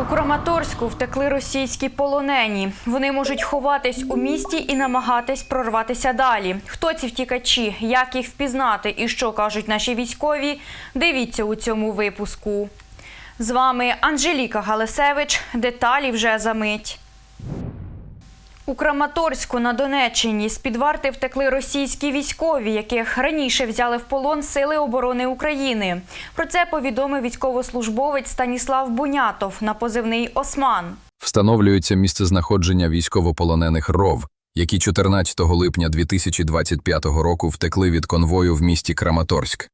У Краматорську втекли російські полонені. Вони можуть ховатись у місті і намагатись прорватися далі. Хто ці втікачі, як їх впізнати і що кажуть наші військові? Дивіться у цьому випуску. З вами Анжеліка Галасевич. Деталі вже за мить. У Краматорську на Донеччині з-під варти втекли російські військові, яких раніше взяли в полон Сили оборони України. Про це повідомив військовослужбовець Станіслав Бунятов на позивний Осман. Встановлюється місцезнаходження військовополонених РОВ, які 14 липня 2025 року втекли від конвою в місті Краматорськ.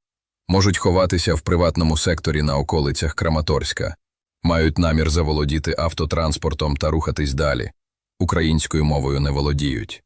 Можуть ховатися в приватному секторі на околицях Краматорська. Мають намір заволодіти автотранспортом та рухатись далі. Українською мовою не володіють.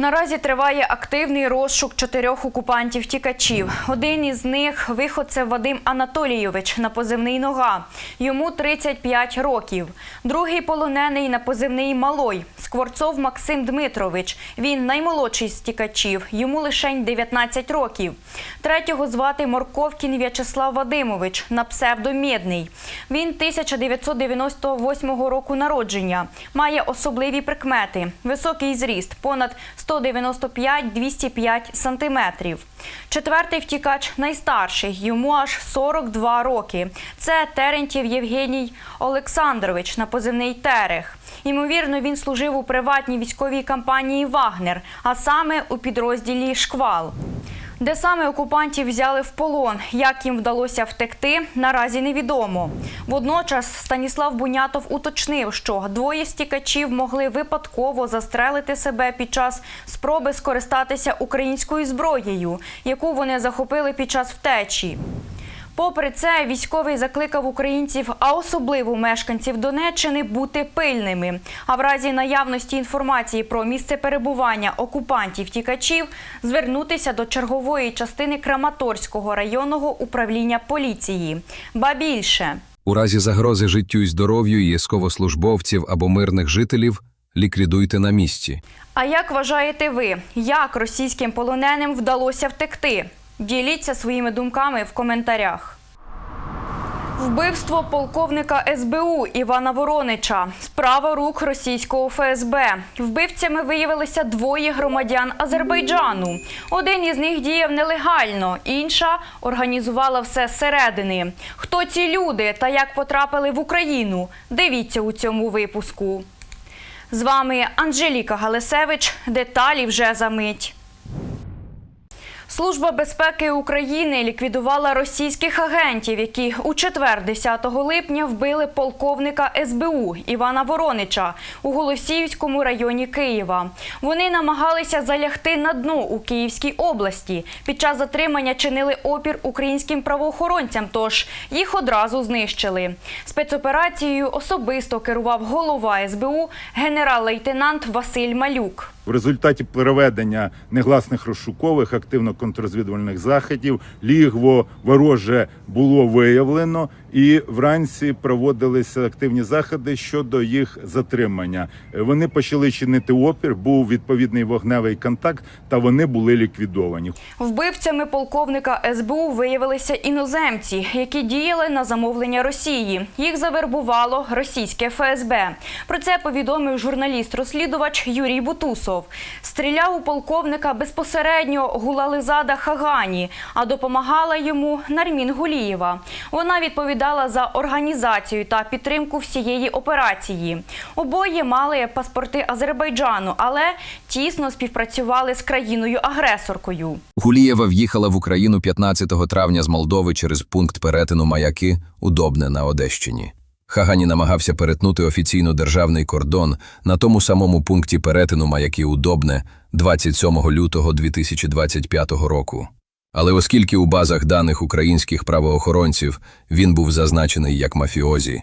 Наразі триває активний розшук чотирьох окупантів-тікачів. Один із них виходцев Вадим Анатолійович на позивний нога. Йому 35 років. Другий полонений на позивний Малой Скворцов Максим Дмитрович. Він наймолодший з тікачів. Йому лишень 19 років. Третього звати Морковкін В'ячеслав Вадимович на псевдо Мєдний. Він 1998 року народження. Має особливі прикмети: високий зріст, понад 195-205 сантиметрів. Четвертий втікач найстарший, йому аж 42 роки. Це Терентів Євгеній Олександрович на позивний Терех. Ймовірно, він служив у приватній військовій компанії Вагнер, а саме у підрозділі Шквал. Де саме окупантів взяли в полон, як їм вдалося втекти, наразі невідомо. Водночас Станіслав Бунятов уточнив, що двоє стікачів могли випадково застрелити себе під час спроби скористатися українською зброєю, яку вони захопили під час втечі. Попри це, військовий закликав українців, а особливо мешканців Донеччини, бути пильними. А в разі наявності інформації про місце перебування окупантів-тікачів звернутися до чергової частини Краматорського районного управління поліції. Ба більше. У разі загрози життю і здоров'ю військовослужбовців або мирних жителів ліквідуйте на місці. А як вважаєте ви, як російським полоненим вдалося втекти? Діліться своїми думками в коментарях. Вбивство полковника СБУ Івана Воронича. Справа рук російського ФСБ. Вбивцями виявилися двоє громадян Азербайджану. Один із них діяв нелегально, інша організувала все зсередини. Хто ці люди та як потрапили в Україну? Дивіться у цьому випуску. З вами Анжеліка Галисевич. Деталі вже за мить. Служба безпеки України ліквідувала російських агентів, які у четвер, 10 липня, вбили полковника СБУ Івана Воронича у Голосіївському районі Києва. Вони намагалися залягти на дно у Київській області. Під час затримання чинили опір українським правоохоронцям, тож їх одразу знищили. Спецоперацією особисто керував голова СБУ генерал-лейтенант Василь Малюк. В результаті проведення негласних розшукових активно-контррозвідувальних заходів лігво вороже було виявлено, і вранці проводилися активні заходи щодо їх затримання. Вони почали чинити опір, був відповідний вогневий контакт, та вони були ліквідовані. Вбивцями полковника СБУ виявилися іноземці, які діяли на замовлення Росії. Їх завербувало російське ФСБ. Про це повідомив журналіст-розслідувач Юрій Бутусов. Стріляв у полковника безпосередньо Гулализада Хагані, а допомагала йому Нармін Гулієва. Вона відповідала за організацію та підтримку всієї операції. Обоє мали паспорти Азербайджану, але тісно співпрацювали з країною-агресоркою. Гулієва в'їхала в Україну 15 травня з Молдови через пункт перетину маяки Удобне на Одещині. Хагані намагався перетнути офіційно державний кордон на тому самому пункті перетину маяки Удобне 27 лютого 2025 року. Але оскільки у базах даних українських правоохоронців він був зазначений як мафіозі,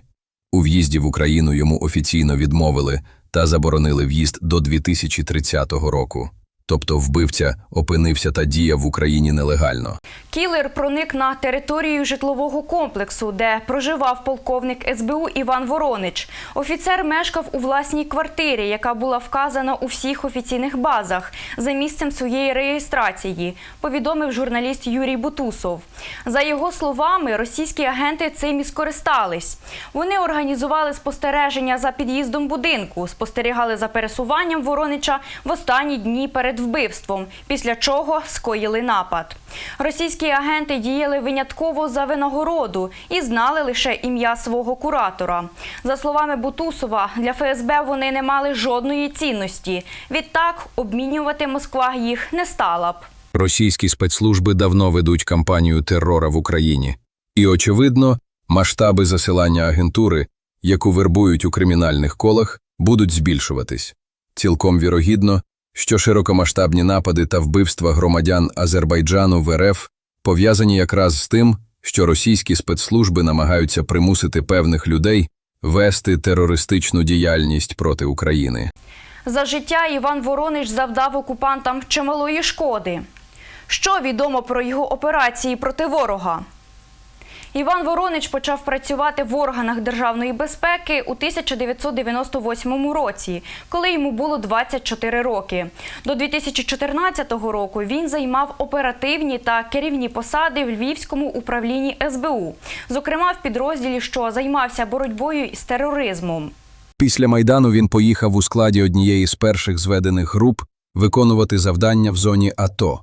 у в'їзді в Україну йому офіційно відмовили та заборонили в'їзд до 2030 року. Тобто вбивця опинився та діяв в Україні нелегально. Кілер проник на територію житлового комплексу, де проживав полковник СБУ Іван Воронич. Офіцер мешкав у власній квартирі, яка була вказана у всіх офіційних базах за місцем своєї реєстрації, повідомив журналіст Юрій Бутусов. За його словами, російські агенти цим і скористались. Вони організували спостереження за під'їздом будинку, спостерігали за пересуванням Воронича в останні дні перед вбивством, після чого скоїли напад. Російські агенти діяли винятково за винагороду і знали лише ім'я свого куратора. За словами Бутусова, для ФСБ вони не мали жодної цінності. Відтак обмінювати Москва їх не стала б. Російські спецслужби давно ведуть кампанію терора в Україні. І, очевидно, масштаби засилання агентури, яку вербують у кримінальних колах, будуть збільшуватись. Цілком вірогідно, що широкомасштабні напади та вбивства громадян Азербайджану в РФ пов'язані якраз з тим, що російські спецслужби намагаються примусити певних людей вести терористичну діяльність проти України. За життя Іван Воронич завдав окупантам чималої шкоди. Що відомо про його операції проти ворога? Іван Воронич почав працювати в органах державної безпеки у 1998 році, коли йому було 24 роки. До 2014 року він займав оперативні та керівні посади в Львівському управлінні СБУ, зокрема в підрозділі, що займався боротьбою з тероризмом. Після Майдану він поїхав у складі однієї з перших зведених груп виконувати завдання в зоні АТО.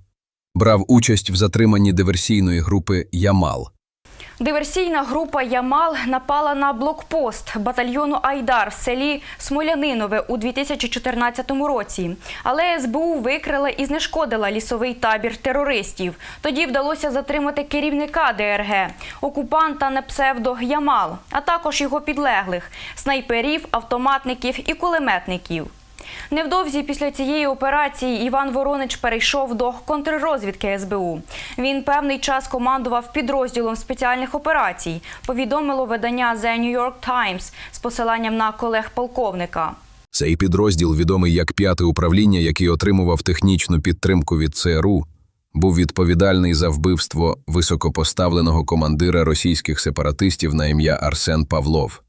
Брав участь в затриманні диверсійної групи «Ямал». Диверсійна група Ямал напала на блокпост батальйону Айдар в селі Смолянинове у 2014 році. Але СБУ викрила і знешкодила лісовий табір терористів. Тоді вдалося затримати керівника ДРГ, окупанта на псевдо Ямал, а також його підлеглих снайперів, автоматників і кулеметників. Невдовзі після цієї операції Іван Воронич перейшов до контррозвідки СБУ. Він певний час командував підрозділом спеціальних операцій. Повідомило видання The New York Times з посиланням на колег полковника. Цей підрозділ, відомий як п'яте управління, який отримував технічну підтримку від ЦРУ, був відповідальний за вбивство високопоставленого командира російських сепаратистів на ім'я Арсен Павлов,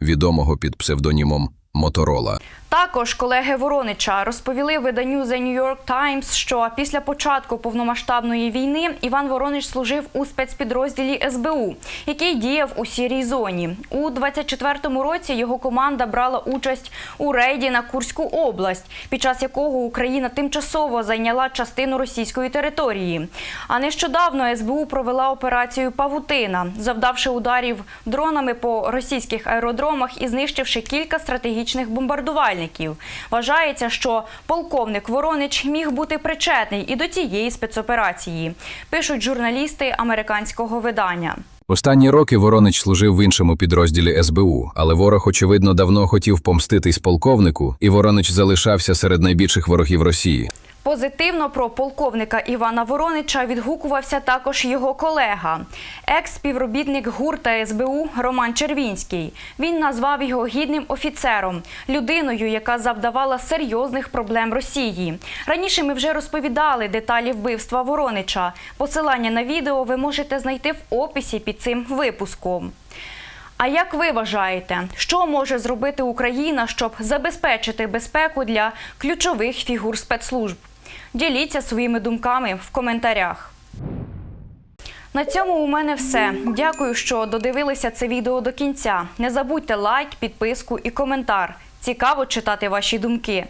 відомого під псевдонімом Моторола. Також колеги Воронича розповіли виданню The New York Times, що після початку повномасштабної війни Іван Воронич служив у спецпідрозділі СБУ, який діяв у сірій зоні. У 24-му році його команда брала участь у рейді на Курську область, під час якого Україна тимчасово зайняла частину російської території. А нещодавно СБУ провела операцію Павутина, завдавши ударів дронами по російських аеродромах і знищивши кілька стратегічних бомбардувальників. Вважається, що полковник Воронич міг бути причетний і до цієї спецоперації, пишуть журналісти американського видання. Останні роки Воронич служив в іншому підрозділі СБУ, але ворог, очевидно, давно хотів помститись полковнику, і Воронич залишався серед найбільших ворогів Росії. Позитивно про полковника Івана Воронича відгукувався також його колега, екс-співробітник гурта СБУ Роман Червінський. Він назвав його гідним офіцером, людиною, яка завдавала серйозних проблем Росії. Раніше ми вже розповідали деталі вбивства Воронича. Посилання на відео ви можете знайти в описі під цим випуском. А як ви вважаєте, що може зробити Україна, щоб забезпечити безпеку для ключових фігур спецслужб? Діліться своїми думками в коментарях. На цьому у мене все. Дякую, що додивилися це відео до кінця. Не забудьте лайк, підписку і коментар. Цікаво читати ваші думки.